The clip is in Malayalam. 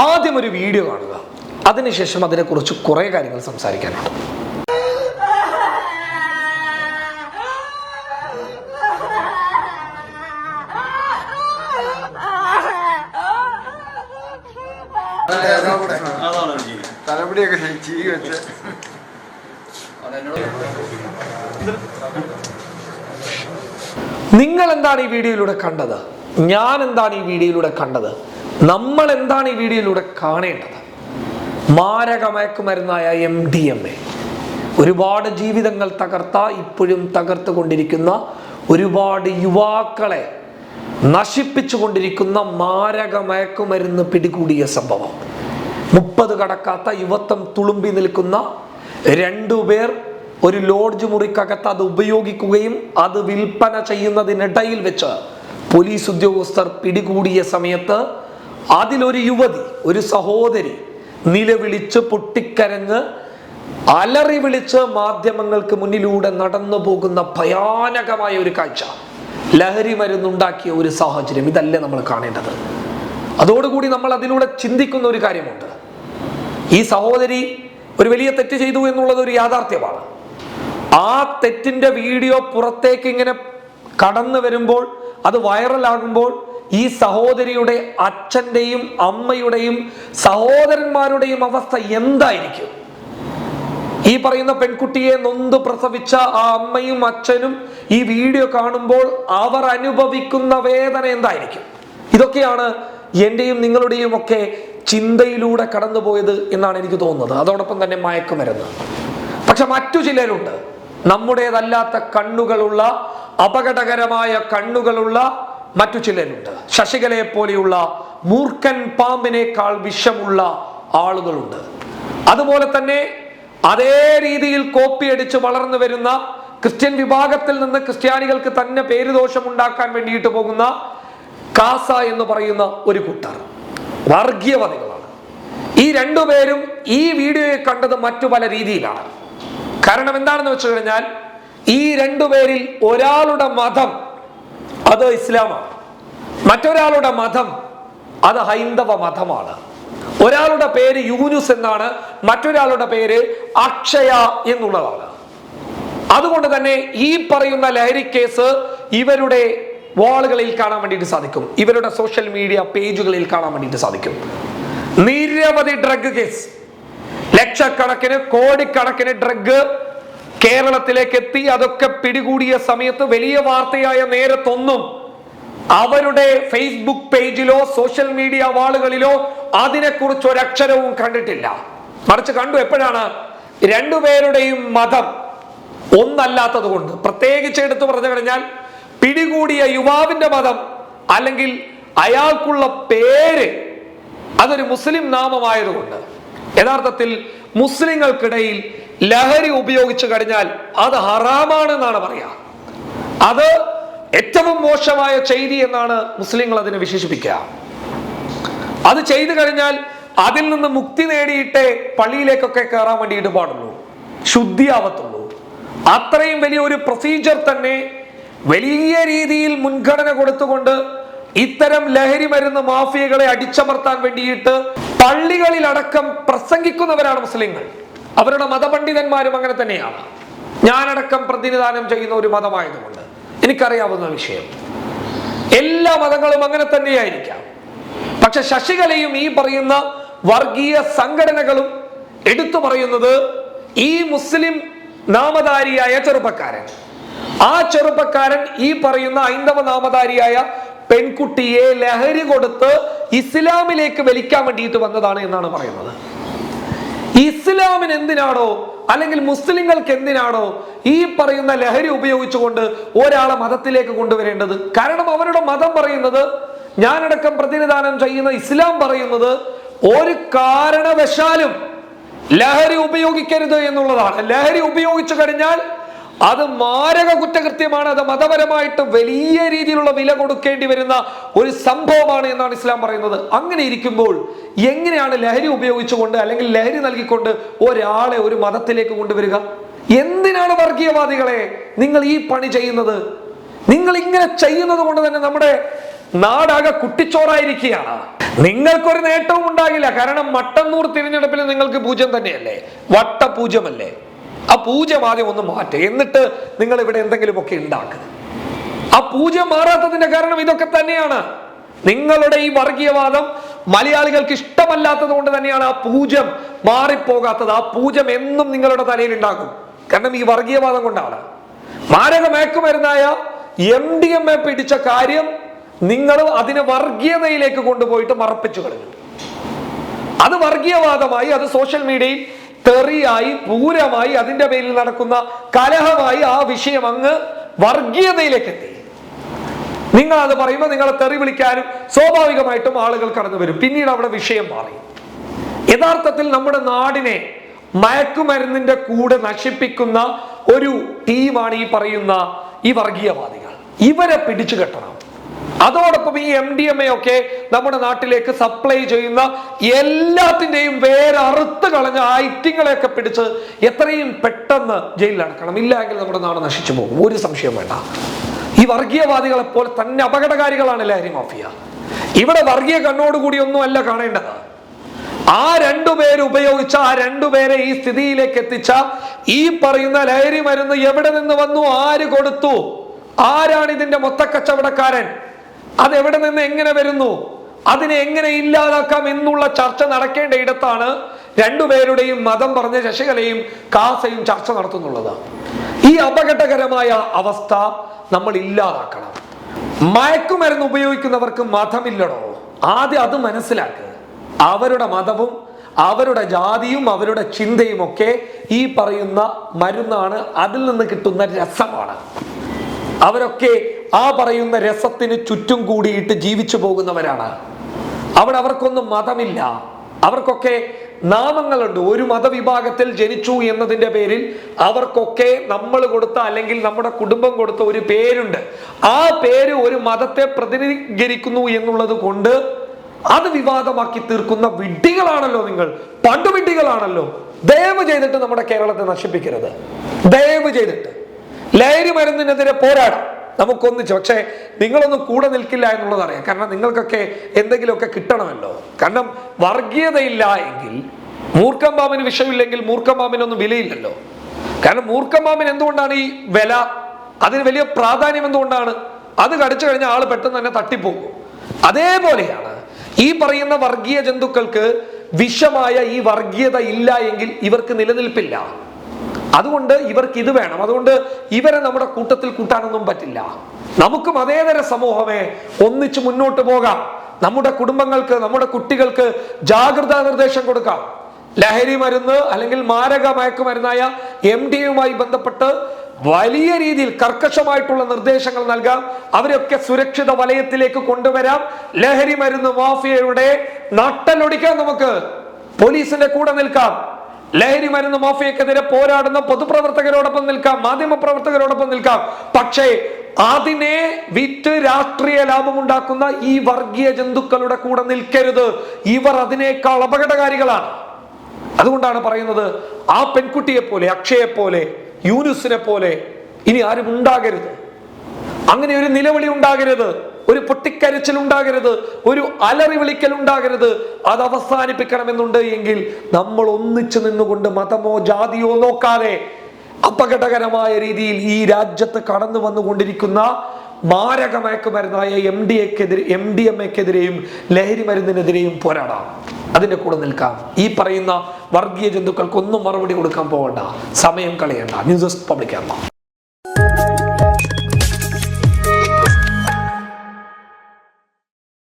ആദ്യം ഒരു വീഡിയോ കാണുക. അതിനുശേഷം അതിനെക്കുറിച്ച് കുറേ കാര്യങ്ങൾ സംസാരിക്കാനുണ്ട്. തലമുടിയൊക്കെ ചീകി വെച്ച്. നിങ്ങൾ എന്താണ് ഈ വീഡിയോയിലൂടെ കണ്ടത്? ഞാൻ എന്താണ് ഈ വീഡിയോയിലൂടെ കണ്ടത്? നമ്മൾ എന്താണ് ഈ വീഡിയോയിലൂടെ കാണേണ്ടത്? മാരക മയക്കുമരുന്നായ എം ഡി എം എ ഒരുപാട് ജീവിതങ്ങൾ തകർത്ത ഇപ്പോഴും തകർത്തു കൊണ്ടിരിക്കുന്ന ഒരുപാട് യുവാക്കളെ നശിപ്പിച്ചു കൊണ്ടിരിക്കുന്ന മാരക മയക്കുമരുന്ന് പിടികൂടിയ സംഭവം. മുപ്പത് കടക്കാത്ത യുവത്വം തുളുമ്പി നിൽക്കുന്ന രണ്ടുപേർ ഒരു ലോഡ്ജ് മുറിക്കകത്ത് അത് ഉപയോഗിക്കുകയും അത് വിൽപ്പന ചെയ്യുന്നതിനിടയിൽ വെച്ച് പോലീസ് ഉദ്യോഗസ്ഥർ പിടികൂടിയ സമയത്ത് അതിലൊരു യുവതി ഒരു സഹോദരി നിലവിളിച്ച് പൊട്ടിക്കരഞ്ഞ് അലറി വിളിച്ച് മാധ്യമങ്ങൾക്ക് മുന്നിലൂടെ നടന്നു പോകുന്ന ഭയാനകമായ ഒരു കാഴ്ച. ലഹരി മരുന്നുണ്ടാക്കിയ ഒരു സാഹചര്യം. ഇതല്ലേ നമ്മൾ കാണേണ്ടത്. അതോടുകൂടി നമ്മൾ അതിലൂടെ ചിന്തിക്കുന്ന ഒരു കാര്യമുണ്ട്. ഈ സഹോദരി ഒരു വലിയ തെറ്റ് ചെയ്തു എന്നുള്ളത് ഒരു യാഥാർത്ഥ്യമാണ്. ആ തെറ്റിന്റെ വീഡിയോ പുറത്തേക്ക് ഇങ്ങനെ കടന്നു വരുമ്പോൾ അത് വൈറലാകുമ്പോൾ ഈ സഹോദരിയുടെ അച്ഛന്റെയും അമ്മയുടെയും സഹോദരന്മാരുടെയും അവസ്ഥ എന്തായിരിക്കും? ഈ പറയുന്ന പെൺകുട്ടിയെ നൊന്ത് പ്രസവിച്ച ആ അമ്മയും അച്ഛനും ഈ വീഡിയോ കാണുമ്പോൾ അവർ അനുഭവിക്കുന്ന വേദന എന്തായിരിക്കും? ഇതൊക്കെയാണ് എന്റെയും നിങ്ങളുടെയും ഒക്കെ ചിന്തയിലൂടെ കടന്നുപോയത് എന്നാണ് എനിക്ക് തോന്നുന്നത്. അതോടൊപ്പം തന്നെ മയക്കുമരുന്ന്. പക്ഷെ മറ്റു ചിലരുണ്ട്. നമ്മുടേതല്ലാത്ത കണ്ണുകളുള്ള അപകടകരമായ കണ്ണുകളുള്ള മറ്റു ചിലരുണ്ട്. ശശികലയെ പോലെയുള്ള മൂർഖൻ പാമ്പിനേക്കാൾ വിഷമുള്ള ആളുകളുണ്ട്. അതുപോലെ തന്നെ അതേ രീതിയിൽ കോപ്പി അടിച്ച് വളർന്നു വരുന്ന ക്രിസ്ത്യൻ വിഭാഗത്തിൽ നിന്ന് ക്രിസ്ത്യാനികൾക്ക് തന്നെ പേരുദോഷം ഉണ്ടാക്കാൻ വേണ്ടിയിട്ട് പോകുന്ന കാസ എന്ന് പറയുന്ന ഒരു കൂട്ടർ. വർഗീയവാദികളാണ്. ഈ രണ്ടു പേരും ഈ വീഡിയോയെ കണ്ടത് മറ്റു പല രീതിയിലാണ്. കാരണം എന്താണെന്ന് വെച്ച് കഴിഞ്ഞാൽ ഈ രണ്ടുപേരിൽ ഒരാളുടെ മതം അത് ഇസ്ലാമാണ് മറ്റൊരാളുടെ മതം അത് ഹൈന്ദവ മതമാണ്. ഒരാളുടെ പേര് യൂനുസ് എന്നാണ് മറ്റൊരാളുടെ പേര് അക്ഷയ എന്നുള്ളതാണ്. അതുകൊണ്ട് തന്നെ ഈ പറയുന്ന ലഹരി കേസ് ഇവരുടെ വാളുകളിൽ കാണാൻ വേണ്ടിയിട്ട് സാധിക്കും. ഇവരുടെ സോഷ്യൽ മീഡിയ പേജുകളിൽ കാണാൻ വേണ്ടിയിട്ട് സാധിക്കും. നിരവധി ഡ്രഗ് കേസ്. ലക്ഷക്കണക്കിന് കോടിക്കണക്കിന് ഡ്രഗ് കേരളത്തിലേക്ക് എത്തി അതൊക്കെ പിടികൂടിയ സമയത്ത് വലിയ വാർത്തയായ നേരത്തൊന്നും അവരുടെ ഫേസ്ബുക്ക് പേജിലോ സോഷ്യൽ മീഡിയ വാളുകളിലോ അതിനെക്കുറിച്ച് ഒരക്ഷരവും കണ്ടിട്ടില്ല. മറിച്ച് കണ്ടു എപ്പോഴാണ്? രണ്ടുപേരുടെയും മതം ഒന്നല്ലാത്തത് കൊണ്ട് പ്രത്യേകിച്ച് എടുത്തു പറഞ്ഞു കഴിഞ്ഞാൽ പിടികൂടിയ യുവാവിന്റെ മതം അല്ലെങ്കിൽ അയാൾക്കുള്ള പേര് അതൊരു മുസ്ലിം നാമമായതുകൊണ്ട്. യഥാർത്ഥത്തിൽ മുസ്ലിങ്ങൾക്കിടയിൽ ലഹരി ഉപയോഗിച്ചു കഴിഞ്ഞാൽ അത് ഹറാമാണ് എന്നാണ് പറയാ. അത് ഏറ്റവും മോശമായ ചെയ്തി എന്നാണ് മുസ്ലിങ്ങൾ അതിനെ വിശേഷിപ്പിക്കുക. അത് ചെയ്തു കഴിഞ്ഞാൽ അതിൽ നിന്ന് മുക്തി നേടിയിട്ടേ പള്ളിയിലേക്കൊക്കെ കയറാൻ വേണ്ടിയിട്ട് പാടുള്ളൂ. ശുദ്ധിയാവത്തുള്ളൂ. അത്രയും വലിയ ഒരു പ്രൊസീജിയർ തന്നെ വലിയ രീതിയിൽ മുൻഗണന കൊടുത്തുകൊണ്ട് ഇത്തരം ലഹരി മരുന്ന് മാഫിയകളെ അടിച്ചമർത്താൻ വേണ്ടിയിട്ട് പള്ളികളിലടക്കം പ്രസംഗിക്കുന്നവരാണ് മുസ്ലിങ്ങൾ. അവരുടെ മതപണ്ഡിതന്മാരും അങ്ങനെ തന്നെയാണ്. ഞാനടക്കം പ്രതിനിധാനം ചെയ്യുന്ന ഒരു മതമായതുകൊണ്ട് എനിക്കറിയാവുന്ന വിഷയം. എല്ലാ മതങ്ങളും അങ്ങനെ തന്നെയായിരിക്കാം. പക്ഷെ ശശികലയും ഈ പറയുന്ന വർഗീയ സംഘടനകളും എടുത്തു പറയുന്നത് ഈ മുസ്ലിം നാമധാരിയായ ചെറുപ്പക്കാരൻ. ആ ചെറുപ്പക്കാരൻ ഈ പറയുന്ന ഹൈന്ദവ നാമധാരിയായ പെൺകുട്ടിയെ ലഹരി കൊടുത്ത് ഇസ്ലാമിലേക്ക് വലിക്കാൻ വേണ്ടിയിട്ട് വന്നതാണ് എന്നാണ് പറയുന്നത്. ഇസ്ലാമിന് എന്തിനാണോ അല്ലെങ്കിൽ മുസ്ലിങ്ങൾക്ക് എന്തിനാണോ ഈ പറയുന്ന ലഹരി ഉപയോഗിച്ചുകൊണ്ട് ഒരാളെ മതത്തിലേക്ക് കൊണ്ടുവരേണ്ടത്? കാരണം അവരുടെ മതം പറയുന്നത് ഞാനടക്കം പ്രതിനിധാനം ചെയ്യുന്ന ഇസ്ലാം പറയുന്നത് ഒരു കാരണവശാലും ലഹരി ഉപയോഗിക്കരുത് എന്നുള്ളതാണ്. ലഹരി ഉപയോഗിച്ചു കഴിഞ്ഞാൽ അത് മാരക കുറ്റകൃത്യമാണ്. അത് മതപരമായിട്ട് വലിയ രീതിയിലുള്ള വില കൊടുക്കേണ്ടി വരുന്ന ഒരു സംഭവമാണ് എന്നാണ് ഇസ്ലാം പറയുന്നത്. അങ്ങനെ ഇരിക്കുമ്പോൾ എങ്ങനെയാണ് ലഹരി ഉപയോഗിച്ചുകൊണ്ട് അല്ലെങ്കിൽ ലഹരി നൽകിക്കൊണ്ട് ഒരാളെ ഒരു മതത്തിലേക്ക് കൊണ്ടുവരിക? എന്തിനാണ് വർഗീയവാദികളെ നിങ്ങൾ ഈ പണി ചെയ്യുന്നത്? നിങ്ങൾ ഇങ്ങനെ ചെയ്യുന്നത് കൊണ്ട് തന്നെ നമ്മുടെ നാടാകെ കുട്ടിച്ചോറായിരിക്കുകയാണ്. നിങ്ങൾക്കൊരു നേട്ടവും ഉണ്ടാകില്ല. കാരണം മട്ടന്നൂർ തിരഞ്ഞെടുപ്പിൽ നിങ്ങൾക്ക് പൂജ്യം തന്നെയല്ലേ? വട്ട പൂജ്യമല്ലേ ആ പൂജ ഒന്ന് മാറ്റ. എന്നിട്ട് നിങ്ങൾ ഇവിടെ എന്തെങ്കിലുമൊക്കെ ഉണ്ടാക്കുക ആ പൂജ മാറാത്തതിന്റെ കാരണം ഇതൊക്കെ തന്നെയാണ്. നിങ്ങളുടെ ഈ വർഗീയവാദം മലയാളികൾക്ക് ഇഷ്ടമല്ലാത്തത് കൊണ്ട് തന്നെയാണ് ആ പൂജ്യം മാറിപ്പോകാത്തത്. ആ പൂജം എന്നും നിങ്ങളുടെ തലയിൽ ഉണ്ടാകും. കാരണം ഈ വർഗീയവാദം കൊണ്ടാണ്. മാരക മയക്കുമരുന്നായ എം ഡി എം എ പിടിച്ച കാര്യം നിങ്ങൾ അതിനെ വർഗീയതയിലേക്ക് കൊണ്ടുപോയിട്ട് മറപ്പിച്ചു കളഞ്ഞു. അത് വർഗീയവാദമായി അത് സോഷ്യൽ മീഡിയയിൽ തെറിയായി പൂരമായി അതിന്റെ പേരിൽ നടക്കുന്ന കലഹമായി ആ വിഷയം അങ്ങ് വർഗീയതയിലേക്ക് എത്തി നിങ്ങൾ അത് പറയുമ്പോൾ നിങ്ങളെ തെറി വിളിക്കാനും സ്വാഭാവികമായിട്ടും ആളുകൾ കടന്നു വരും. പിന്നീട് അവിടെ വിഷയം മാറി. യഥാർത്ഥത്തിൽ നമ്മുടെ നാടിനെ മയക്കുമരുന്നിന്റെ കൂടെ നശിപ്പിക്കുന്ന ഒരു ടീമാണ് ഈ പറയുന്ന ഈ വർഗീയവാദികൾ. ഇവരെ പിടിച്ചു കെട്ടണം. അതോടൊപ്പം ഈ എം ഡി എം എ ഒക്കെ നമ്മുടെ നാട്ടിലേക്ക് സപ്ലൈ ചെയ്യുന്ന എല്ലാത്തിന്റെയും വേരറുത്ത് കളഞ്ഞ ഐറ്റിങ്ങളെയൊക്കെ പിടിച്ച് എത്രയും പെട്ടെന്ന് ജയിലിൽ ഇല്ലെങ്കിൽ നമ്മുടെ നാട് നശിച്ചു പോകും. ഒരു സംശയം വേണ്ട. ഈ വർഗീയവാദികളെ പോലെ തന്നെ അപകടകാരികളാണ് ലഹരി മാഫിയ? ഇവിടെ വർഗീയ കണ്ണോടുകൂടി ഒന്നും അല്ല കാണേണ്ടത്. ആ രണ്ടുപേര് ഉപയോഗിച്ച ആ രണ്ടുപേരെ ഈ സ്ഥിതിയിലേക്ക് എത്തിച്ച ഈ പറയുന്ന ലഹരി മരുന്ന് എവിടെ നിന്ന് വന്നു? ആര് കൊടുത്തു? ആരാണ് ഇതിന്റെ മൊത്തക്കച്ചവടക്കാരൻ? അത് എവിടെ നിന്ന് എങ്ങനെ വരുന്നു? അതിനെ എങ്ങനെ ഇല്ലാതാക്കാം എന്നുള്ള ചർച്ച നടക്കേണ്ട ഇടത്താണ് രണ്ടുപേരുടെയും മതം പറഞ്ഞ ശശികലയും കാസയും ചർച്ച നടത്തുന്നുള്ളത്. ഈ അപകടകരമായ അവസ്ഥ നമ്മൾ ഇല്ലാതാക്കണം. മയക്കുമരുന്ന് ഉപയോഗിക്കുന്നവർക്ക് മതമില്ലടോ? ആദ്യം അത് മനസ്സിലാക്കുക അവരുടെ മതവും അവരുടെ ജാതിയും അവരുടെ ചിന്തയും ഒക്കെ ഈ പറയുന്ന മരുന്നാണ് അതിൽ നിന്ന് കിട്ടുന്ന രസമാണ്. അവരൊക്കെ ആ പറയുന്ന രസത്തിന് ചുറ്റും കൂടിയിട്ട് ജീവിച്ചു പോകുന്നവരാണ്. അവിടെ അവർക്കൊന്നും മതമില്ല. അവർക്കൊക്കെ നാമങ്ങളുണ്ട്. ഒരു മതവിഭാഗത്തിൽ ജനിച്ചു എന്നതിന്റെ പേരിൽ അവർക്കൊക്കെ നമ്മൾ കൊടുത്ത അല്ലെങ്കിൽ നമ്മുടെ കുടുംബം കൊടുത്ത ഒരു പേരുണ്ട്. ആ പേര് ഒരു മതത്തെ പ്രതിനിധീകരിക്കുന്നു എന്നുള്ളത് കൊണ്ട് അത് വിവാദമാക്കി തീർക്കുന്ന വിഡ്ഢികളാണല്ലോ നിങ്ങൾ. പണ്ടു വിഡ്ഢികളാണല്ലോ. ദയവ് ചെയ്തിട്ട് നമ്മുടെ കേരളത്തെ നശിപ്പിക്കരുത്. ദയവ് ചെയ്തിട്ട്. ലഹരി മരുന്നിനെതിരെ പോരാടാം. നമുക്കൊന്നിച്ച് പക്ഷേ നിങ്ങളൊന്നും കൂടെ നിൽക്കില്ല എന്നുള്ളത് അറിയാം. കാരണം നിങ്ങൾക്കൊക്കെ എന്തെങ്കിലുമൊക്കെ കിട്ടണമല്ലോ. കാരണം വർഗീയതയില്ല എങ്കിൽ മൂർഖം വിഷമില്ലെങ്കിൽ മൂർഖം പാമ്പിനൊന്നും വിലയില്ലല്ലോ. കാരണം മൂർഖം എന്തുകൊണ്ടാണ് ഈ വില? അതിന് വലിയ പ്രാധാന്യം എന്തുകൊണ്ടാണ്? അത് കടിച്ചു കഴിഞ്ഞാൽ ആൾ പെട്ടെന്ന് തന്നെ തട്ടിപ്പോകും. അതേപോലെയാണ് ഈ പറയുന്ന വർഗീയ ജന്തുക്കൾക്ക് വിഷമായ ഈ വർഗീയത ഇല്ല എങ്കിൽ ഇവർക്ക് നിലനിൽപ്പില്ല. അതുകൊണ്ട് ഇവർക്ക് ഇത് വേണം. അതുകൊണ്ട് ഇവരെ നമ്മുടെ കൂട്ടത്തിൽ കൂട്ടാനൊന്നും പറ്റില്ല. നമുക്ക് മതേതര സമൂഹമേ ഒന്നിച്ച് മുന്നോട്ട് പോകാം. നമ്മുടെ കുടുംബങ്ങൾക്ക് നമ്മുടെ കുട്ടികൾക്ക് ജാഗ്രതാ നിർദ്ദേശം കൊടുക്കാം. ലഹരി മരുന്ന് അല്ലെങ്കിൽ മാരക മയക്കുമരുന്നായ എം ഡി യുമായി ബന്ധപ്പെട്ട് വലിയ രീതിയിൽ കർക്കശമായിട്ടുള്ള നിർദ്ദേശങ്ങൾ നൽകാം. അവരൊക്കെ സുരക്ഷിത വലയത്തിലേക്ക് കൊണ്ടുവരാം. ലഹരി മരുന്ന് മാഫിയയുടെ നട്ടലൊടിക്കാം നമുക്ക്. പോലീസിന്റെ കൂടെ നിൽക്കാം. ലഹരി മരുന്ന് മാഫിയക്കെതിരെ പോരാടുന്ന പൊതുപ്രവർത്തകരോടൊപ്പം നിൽക്കാം മാധ്യമ പ്രവർത്തകരോടൊപ്പം നിൽക്കാം. പക്ഷേ അതിനെ വിറ്റ് രാഷ്ട്രീയ ലാഭം ഉണ്ടാക്കുന്ന ഈ വർഗീയ ജന്തുക്കളുടെ കൂടെ നിൽക്കരുത്. ഇവർ അതിനേക്കാൾ അപകടകാരികളാണ്. അതുകൊണ്ടാണ് പറയുന്നത് ആ പെൺകുട്ടിയെ പോലെ അക്ഷയെ പോലെ യൂനുസിനെ പോലെ ഇനി ആരും ഉണ്ടാകരുത്. അങ്ങനെ ഒരു നിലവിളി ഉണ്ടാകരുത്. ഒരു പൊട്ടിക്കരച്ചിൽ ഉണ്ടാകരുത് ഒരു അലറി വിളിക്കൽ ഉണ്ടാകരുത്. അത് അവസാനിപ്പിക്കണമെന്നുണ്ട് എങ്കിൽ നമ്മൾ ഒന്നിച്ചു നിന്നുകൊണ്ട് മതമോ ജാതിയോ നോക്കാതെ അപകടകരമായ രീതിയിൽ ഈ രാജ്യത്ത് കടന്നു വന്നുകൊണ്ടിരിക്കുന്ന മാരക മയക്കുമരുന്നായ എം ഡി എക്കെതിരെ എം ഡി എം എക്കെതിരെയും ലഹരി മരുന്നിനെതിരെയും പോരാടാം. അതിന്റെ കൂടെ നിൽക്കാം. ഈ പറയുന്ന വർഗീയ ജന്തുക്കൾക്കൊന്നും മറുപടി കൊടുക്കാൻ പോകണ്ട. സമയം കളയണ്ട. News public